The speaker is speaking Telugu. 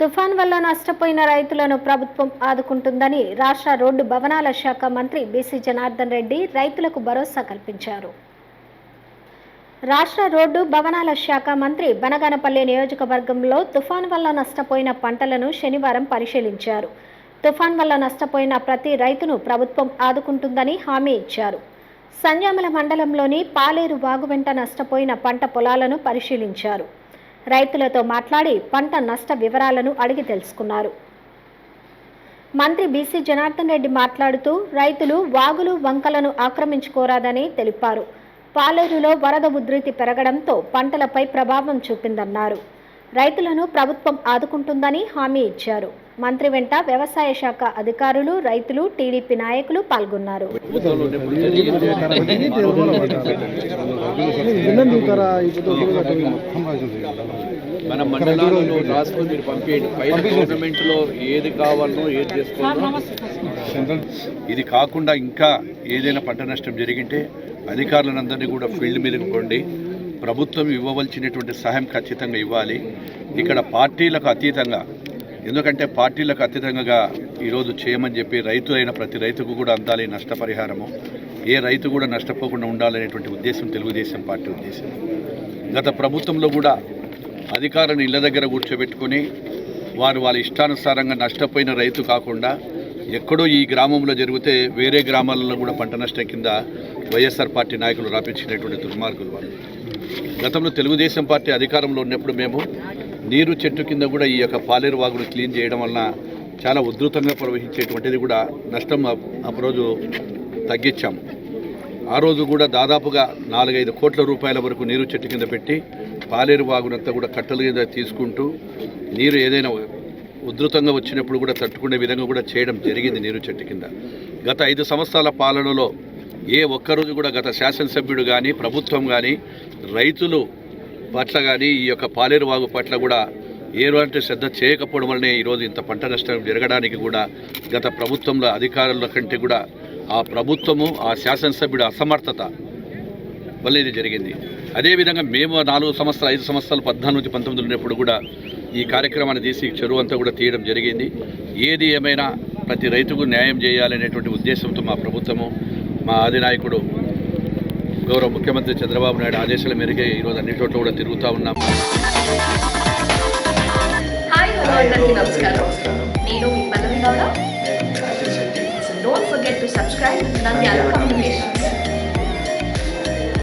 తుఫాన్ వల్ల నష్టపోయిన రైతులను ప్రభుత్వం ఆదుకుంటుందని రాష్ట్ర రోడ్డు భవనాల శాఖ మంత్రి బీసీ జనార్దన్ రెడ్డి రైతులకు భరోసా కల్పించారు. రాష్ట్ర రోడ్డు భవనాల శాఖ మంత్రి బనగానపల్లి నియోజకవర్గంలో తుఫాన్ వల్ల నష్టపోయిన పంటలను శనివారం పరిశీలించారు. తుఫాన్ వల్ల నష్టపోయిన ప్రతి రైతును ప్రభుత్వం ఆదుకుంటుందని హామీ ఇచ్చారు. సంజామల మండలంలోని పాలేరు వాగు వెంట నష్టపోయిన పంట పొలాలను పరిశీలించారు. రైతులతో మాట్లాడి పంట నష్ట వివరాలను అడిగి తెలుసుకున్నారు. మంత్రి బీసీ జనార్దన్ రెడ్డి మాట్లాడుతూ రైతులు వాగులు వంకలను ఆక్రమించుకోరాదని తెలిపారు. పాలేరులో వరద ఉధృతి పెరగడంతో పంటలపై ప్రభావం చూపిందన్నారు. రైతులను ప్రభుత్వం ఆదుకుంటుందని హామీ ఇచ్చారు. మంత్రి వెంట వ్యవసాయ శాఖ అధికారులు రైతులు టీడీపీ నాయకులు పాల్గొన్నారు. మన మండలాలలో రాసుకొని మీరు పంపేయండి. పైన గవర్నమెంట్లో ఏది కావాలనో ఏది చేసుకోవాలో ఇది కాకుండా ఇంకా ఏదైనా పంట నష్టం జరిగింటే అధికారులందరినీ కూడా ఫీల్డ్ మీదకి పోండి ప్రభుత్వం ఇవ్వవలసినటువంటి సహాయం ఖచ్చితంగా ఇవ్వాలి. ఇక్కడ పార్టీలకు అతీతంగా ఎందుకంటే పార్టీలకు అతీతంగా ఈరోజు చేయమని చెప్పి రైతు అయిన ప్రతి రైతుకు కూడా అందాలి నష్టపరిహారము. ఏ రైతు కూడా నష్టపోకుండా ఉండాలనేటువంటి ఉద్దేశం తెలుగుదేశం పార్టీ ఉద్దేశం. గత ప్రభుత్వంలో కూడా అధికారులను ఇళ్ళ దగ్గర కూర్చోబెట్టుకొని వారు వాళ్ళ ఇష్టానుసారంగా నష్టపోయిన రైతు కాకుండా ఎక్కడో ఈ గ్రామంలో జరిగితే వేరే గ్రామాలలో కూడా పంట నష్టం కింద వైఎస్ఆర్ పార్టీ నాయకులు రాపించినటువంటి దుర్మార్గులు వాళ్ళు. గతంలో తెలుగుదేశం పార్టీ అధికారంలో ఉన్నప్పుడు మేము నీరు చెట్టు కింద కూడా ఈ యొక్క పాలేరు వాగును క్లీన్ చేయడం వలన చాలా ఉధృతంగా ప్రవహించేటువంటిది కూడా నష్టం ఆ- రోజు తగ్గించాం. ఆ రోజు కూడా దాదాపుగా నాలుగైదు కోట్ల రూపాయల వరకు నీరు చెట్టు కింద పెట్టి పాలేరు వాగునంతా కూడా కట్టల కింద తీసుకుంటూ నీరు ఏదైనా ఉధృతంగా వచ్చినప్పుడు కూడా తట్టుకునే విధంగా కూడా చేయడం జరిగింది నీరు చెట్టు కింద. గత ఐదు సంవత్సరాల పాలనలో ఏ ఒక్కరోజు కూడా గత శాసనసభ్యుడు కానీ ప్రభుత్వం కానీ రైతులు పట్ల కానీ ఈ యొక్క పాలేరు వాగు పట్ల కూడా ఏటువంటి శ్రద్ధ చేయకపోవడం వల్లనే ఈరోజు ఇంత పంట నష్టం జరగడానికి కూడా గత ప్రభుత్వంలో అధికారుల కంటే కూడా ఆ ప్రభుత్వము ఆ శాసనసభ్యుడు అసమర్థత వల్ల ఇది జరిగింది. అదేవిధంగా మేము నాలుగు సంవత్సరాలు ఐదు సంవత్సరాలు పద్నాలుగు నుంచి పంతొమ్మిది ఉన్నప్పుడు కూడా ఈ కార్యక్రమాన్ని తీసి చెరువు అంతా కూడా తీయడం జరిగింది. ఏది ఏమైనా ప్రతి రైతుకు న్యాయం చేయాలనేటువంటి ఉద్దేశంతో మా ప్రభుత్వము మా అధినాయకుడు గౌరవ ముఖ్యమంత్రి చంద్రబాబు నాయుడు ఆదేశాల మేరకే ఈరోజు అన్ని చోట్ల కూడా తిరుగుతూ ఉన్నాం. నమస్కారం.